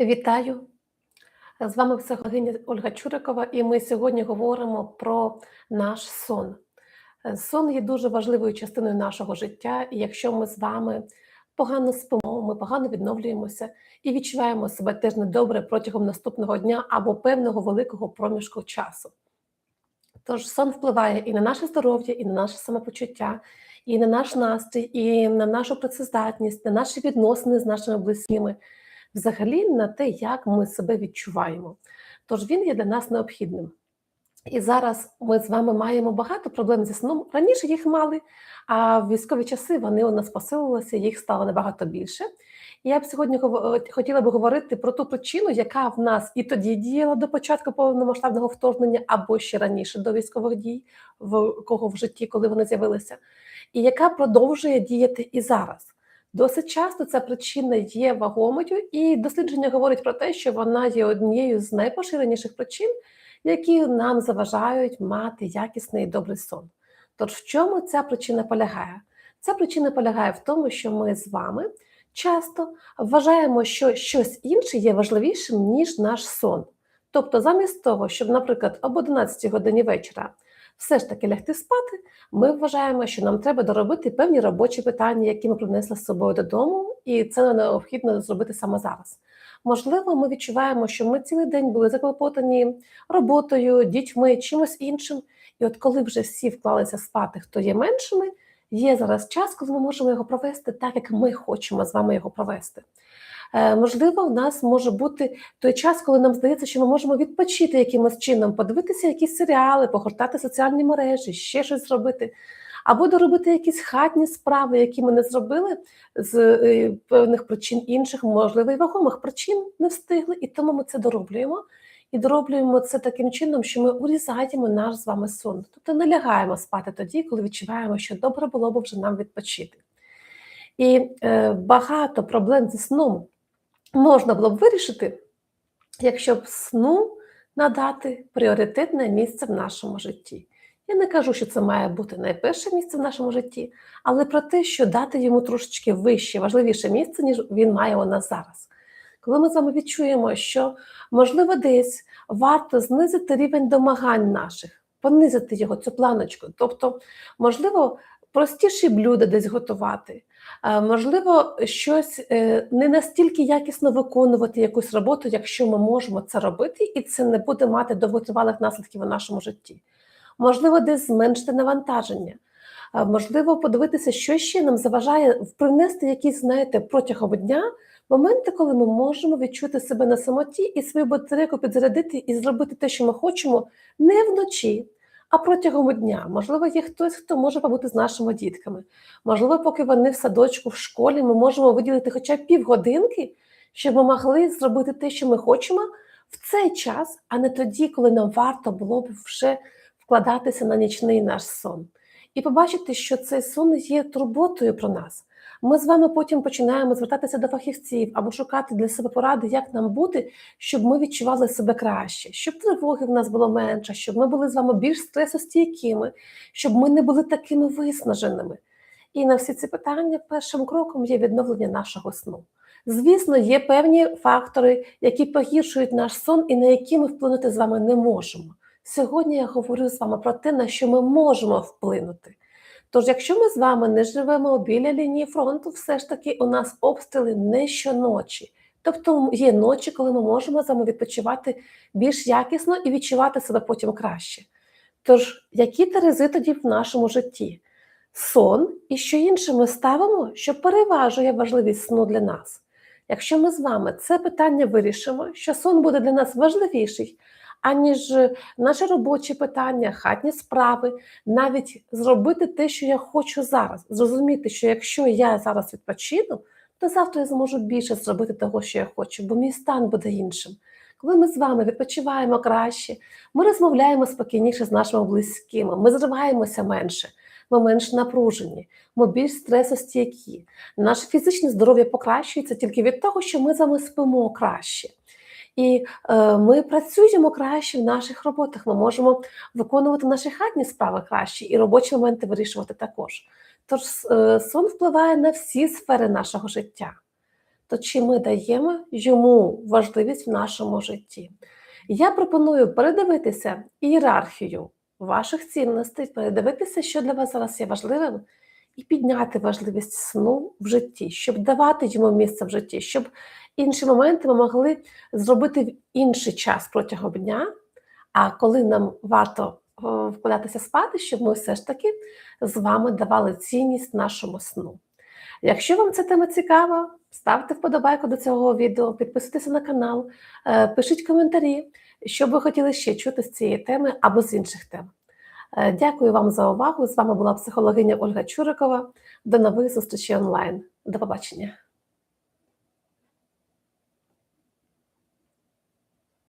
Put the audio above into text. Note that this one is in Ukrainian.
Вітаю! З вами психологиня Ольга Чурикова, і ми сьогодні говоримо про наш сон. Сон є дуже важливою частиною нашого життя, і якщо ми з вами погано спимо, ми погано відновлюємося і відчуваємо себе теж недобре протягом наступного дня або певного великого проміжку часу. Тож сон впливає і на наше здоров'я, і на наше самопочуття, і на наш настрій, і на нашу працездатність, на наші відносини з нашими близькими, взагалі на те, як ми себе відчуваємо. Тож він є для нас необхідним. І зараз ми з вами маємо багато проблем зі сном. Раніше їх мали, а в військові часи вони у нас посилилися, їх стало набагато більше. І я б сьогодні гов- хотіла би говорити про ту причину, яка в нас і тоді діяла до початку повномасштабного вторгнення, або ще раніше до військових дій, в кого в житті, коли вони з'явилися, і яка продовжує діяти і зараз. Досить часто ця причина є вагомою, і дослідження говорять про те, що вона є однією з найпоширеніших причин, які нам заважають мати якісний і добрий сон. Тож в чому ця причина полягає? Ця причина полягає в тому, що ми з вами часто вважаємо, що щось інше є важливішим, ніж наш сон. Тобто, замість того, щоб, наприклад, об 11 годині вечора все ж таки лягти спати, ми вважаємо, що нам треба доробити певні робочі питання, які ми принесли з собою додому, і це необхідно зробити саме зараз. Можливо, ми відчуваємо, що ми цілий день були заклопотані роботою, дітьми, чимось іншим. І от коли вже всі вклалися спати, хто є меншими, є зараз час, коли ми можемо його провести так, як ми хочемо з вами його провести. Е, можливо, в нас може бути той час, коли нам здається, що ми можемо відпочити якимось чином, подивитися якісь серіали, погортати соціальні мережі, ще щось зробити, або доробити якісь хатні справи, які ми не зробили з е, певних причин інших, можливо, і вагомих причин не встигли, і тому ми це дороблюємо. І дороблюємо це таким чином, що ми урізаємо наш з вами сон. Тобто не лягаємо спати тоді, коли відчуваємо, що добре було б вже нам відпочити. І е, багато проблем зі сном можна було б вирішити, якщо б сну надати пріоритетне місце в нашому житті. Я не кажу, що це має бути найперше місце в нашому житті, але про те, що дати йому трошечки вище, важливіше місце, ніж він має у нас зараз. Коли ми з вами відчуємо, що можливо десь варто знизити рівень домагань наших, понизити його, цю планочку. Тобто, можливо, простіші блюда десь готувати, можливо, щось е, не настільки якісно виконувати якусь роботу, якщо ми можемо це робити, і це не буде мати довготривалих наслідків у нашому житті. Можливо, десь зменшити навантаження. Можливо, подивитися, що ще нам заважає принести якісь, знаєте, протягом дня моменти, коли ми можемо відчути себе на самоті і свою батарейку підзарядити і зробити те, що ми хочемо, не вночі, а протягом дня. Можливо, є хтось, хто може побути з нашими дітками. Можливо, поки вони в садочку, в школі, ми можемо виділити хоча б півгодинки, щоб ми могли зробити те, що ми хочемо в цей час, а не тоді, коли нам варто було б вже вкладатися на нічний наш сон. І побачити, що цей сон є турботою про нас. Ми з вами потім починаємо звертатися до фахівців або шукати для себе поради, як нам бути, щоб ми відчували себе краще, щоб тривоги в нас було менше, щоб ми були з вами більш стресостійкими, щоб ми не були такими виснаженими. І на всі ці питання першим кроком є відновлення нашого сну. Звісно, є певні фактори, які погіршують наш сон і на які ми вплинути з вами не можемо. Сьогодні я говорю з вами про те, на що ми можемо вплинути. Тож, якщо ми з вами не живемо біля лінії фронту, все ж таки у нас обстріли не щоночі. Тобто є ночі, коли ми можемо з вами відпочивати більш якісно і відчувати себе потім краще. Тож, які терези тоді в нашому житті? Сон і що інше ми ставимо, що переважує важливість сну для нас. Якщо ми з вами це питання вирішимо, що сон буде для нас важливіший, аніж наші робочі питання, хатні справи, навіть зробити те, що я хочу зараз. Зрозуміти, що якщо я зараз відпочину, то завтра я зможу більше зробити того, що я хочу, бо мій стан буде іншим. Коли ми з вами відпочиваємо краще, ми розмовляємо спокійніше з нашими близькими, ми зриваємося менше, ми менш напружені, ми більш стресостійкі. Наше фізичне здоров'я покращується тільки від того, що ми з вами спимо краще. І е, ми працюємо краще в наших роботах. Ми можемо виконувати наші хатні справи краще і робочі моменти вирішувати також. Тож е, сон впливає на всі сфери нашого життя. то чи ми даємо йому важливість в нашому житті? Я пропоную передивитися ієрархію ваших цінностей, передивитися, що для вас зараз є важливим, і підняти важливість сну в житті, щоб давати йому місце в житті, щоб інші моменти ми могли зробити в інший час протягом дня. А коли нам варто вкладатися спати, щоб ми все ж таки з вами давали цінність нашому сну. Якщо вам ця тема цікава, ставте вподобайку до цього відео, підписуйтесь на канал, е, пишіть коментарі, що ви хотіли ще чути з цієї теми або з інших тем. Е, Дякую вам за увагу. З вами була психологиня Ольга Чурикова. До нових зустрічей онлайн. До побачення.